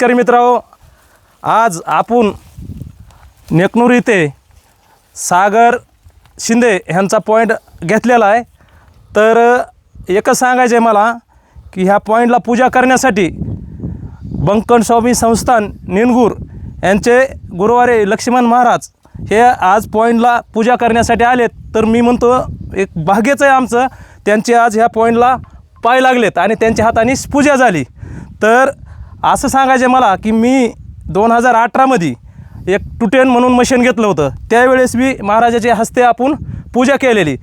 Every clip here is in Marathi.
शेतकरी मित्रांनो आज आपण नेकनूर इथे सागर शिंदे ह्यांचा पॉईंट घेतलेला आहे. तर एकच सांगायचं आहे मला की ह्या पॉईंटला पूजा करण्यासाठी बंकन स्वामी संस्थान निनगूर यांचे गुरुवारी लक्ष्मण महाराज हे आज पॉईंटला पूजा करण्यासाठी आलेत. तर मी म्हणतो एक भाग्यच आहे आमचं त्यांचे आज ह्या पॉईंटला पाय लागलेत आणि त्यांच्या हाताने पूजा झाली. तर असं सांगायचं मला की मी दोन हजार अठरामध्ये एक टुटेन म्हणून मशीन घेतलं होतं. त्यावेळेस मी महाराजाच्या हस्ते आपण पूजा केलेली.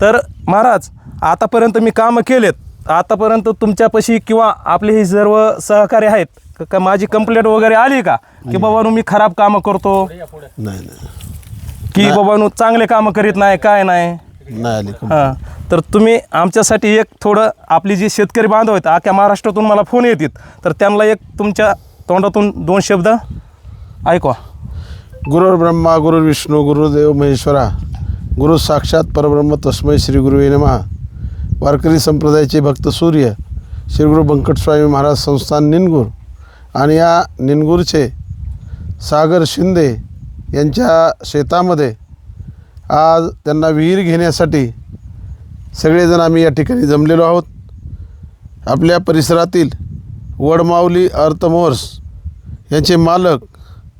तर महाराज आतापर्यंत मी कामं केलेत. आतापर्यंत तुमच्यापाशी किंवा आपले हे सर्व सहकारी आहेत क- माझी कंप्लेंट वगैरे आली का? की बाबा मी खराब कामं करतो. नाही की बाबा चांगले कामं करीत नाही काय नाही? नाही आली का? हां. तर तुम्ही आमच्यासाठी एक थोडं आपली जी शेतकरी बांधव आहेत आख्या महाराष्ट्रातून मला फोन येतात तर त्यांना एक तुमच्या तोंडातून दोन शब्द ऐकवा. गुरुर ब्रह्मा गुरुर्विष्णू गुरुदेव महेश्वरा गुरु साक्षात परब्रह्म तस्मै श्री गुरु नमः. वारकरी संप्रदायाचे भक्त सूर्य श्री गुरु बंकटस्वामी महाराज संस्थान निनगूर आणि या निनगूरचे सागर शिंदे यांच्या शेतामध्ये आज त्यांना विहीर घेण्यासाठी सगळेजण आम्ही या ठिकाणी जमलेलो आहोत. आपल्या परिसरातील वडमाऊली अर्थमोर्स यांचे मालक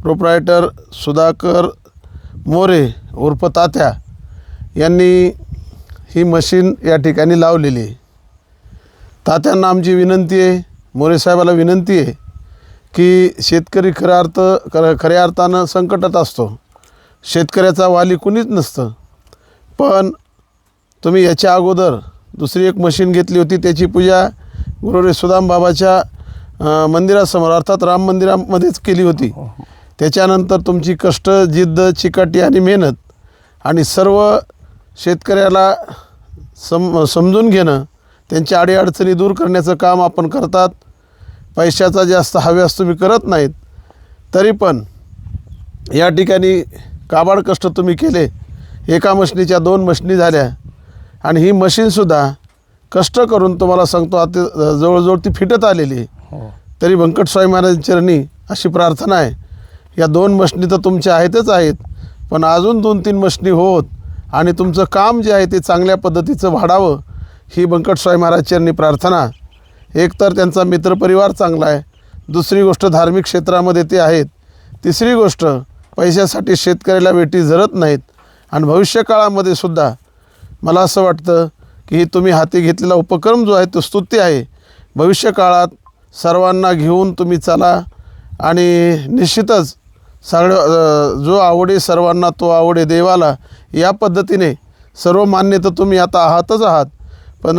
प्रोप्रायटर सुधाकर मोरे उर्फ तात्या यांनी ही मशीन या ठिकाणी लावलेली आहे. तात्यांना आमची विनंती आहे मोरे साहेबाला विनंती आहे की शेतकरी खऱ्या अर्थ खर खऱ्या अर्थानं संकटात असतो. शेतकऱ्याचा वाली कुणीच नसतं. पण तुम्ही याच्या अगोदर दुसरी एक मशीन घेतली होती त्याची पूजा गुरुरे सुदाम बाबाच्या मंदिरासमोर अर्थात राम मंदिरामध्येच केली होती. त्याच्यानंतर तुमची कष्ट जिद्द चिकाटी आणि मेहनत आणि सर्व शेतकऱ्याला सम समजून घेणं त्यांच्या अडीअडचणी दूर करण्याचं काम आपण करतात. पैशाचा जास्त हव्यास तुम्ही करत नाहीत. तरी पण या ठिकाणी काबाड कष्ट तुम्ही केले. एका मशनीच्या दोन मशनी झाल्या. आणि ही मशीनसुद्धा कष्ट करून तुम्हाला सांगतो आता जवळजवळ ती फिटत आलेली हो. तरी व्यंकटस्वामी महाराजांच्या चरणी अशी प्रार्थना आहे. या दोन मशनी तर तुमच्या आहेतच आहेत पण अजून दोन तीन मशनी होत आणि तुमचं काम जे आहे ते चांगल्या पद्धतीचं वाढावं ही व्यंकटस्वामी महाराज चरणी प्रार्थना. एक तर त्यांचा मित्रपरिवार चांगला आहे. दुसरी गोष्ट धार्मिक क्षेत्रामध्ये ते आहेत. तिसरी गोष्ट पैशासाठी शेतकऱ्याला वेटी झरत नाहीत. आणि भविष्यकाळामध्ये सुद्धा मला असं वाटतं की तुम्ही हाती घेतलेला उपक्रम जो आहे तो स्तुत्य आहे. भविष्यकाळात सर्वांना घेऊन तुम्ही चला आणि निश्चितच सगळं जो आवडे सर्वांना तो आवडे देवाला या पद्धतीने सर्व मान्य तर तुम्ही आता आहातच आहात. पण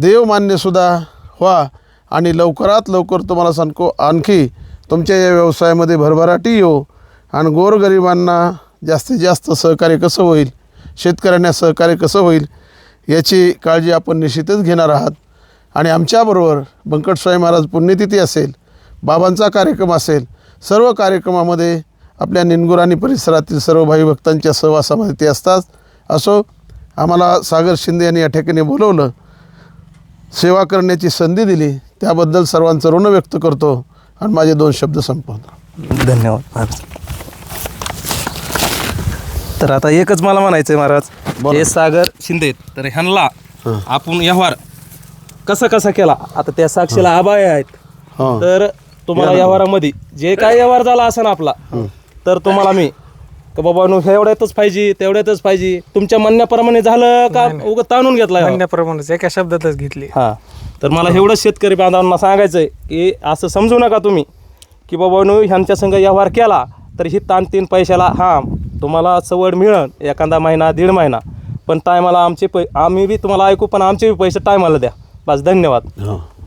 देव मान्यसुद्धा व्हा आणि लवकरात लवकर तुम्हाला सांगतो आणखी तुमच्या या व्यवसायामध्ये भरभराटी येऊ. आणि गोरगरिबांना जास्तीत जास्त सहकार्य कसं होईल? शेतकऱ्यांना सहकार्य कसं होईल याची काळजी आपण निश्चितच घेणार आहात. आणि आमच्याबरोबर बंकटस्वामी महाराज पुण्यतिथी असेल बाबांचा कार्यक्रम असेल सर्व कार्यक्रमामध्ये आपल्या निनगुर आणि परिसरातील सर्व भाई भक्तांच्या सहवासामध्ये ते असतात. असो आम्हाला सागर शिंदे यांनी या ठिकाणी बोलवलं सेवा करण्याची संधी दिली त्याबद्दल सर्वांचं ऋण व्यक्त करतो आणि माझे दोन शब्द संपवतो. धन्यवाद तर आता एकच मला म्हणायचं आहे महाराज. हे सागर शिंदे आहेत. तर ह्यांना आपण व्यवहार कसा कसा केला? आता त्या साक्षीला आबाय आहेत. हां. तर तुम्हाला व्यवहारामध्ये जे काय व्यवहार झाला असा ना आपला तर तुम्हाला मी का बाबा नु एवढ्यातच पाहिजे तेवढ्यातच पाहिजे. तुमच्या म्हणण्याप्रमाणे झालं का? उगं ताणून घेतला व्यवहार? म्हणण्याप्रमाणेच एका शब्दातच घेतली. हा. तर मला एवढं शेतकरी बांधवांना सांगायचं आहे की असं समजू नका तुम्ही की बाबा नु ह्यांच्या संग व्यवहार केला तर ही ताण तीन पैशाला हां तुम्हाला सवड मिळन एखादा महिना दीड महिना. पण टायमाला आमचे पै आम्ही बी तुम्हाला ऐकू पण आमचे बी पैसे टायमाला द्या. बस धन्यवाद. हां.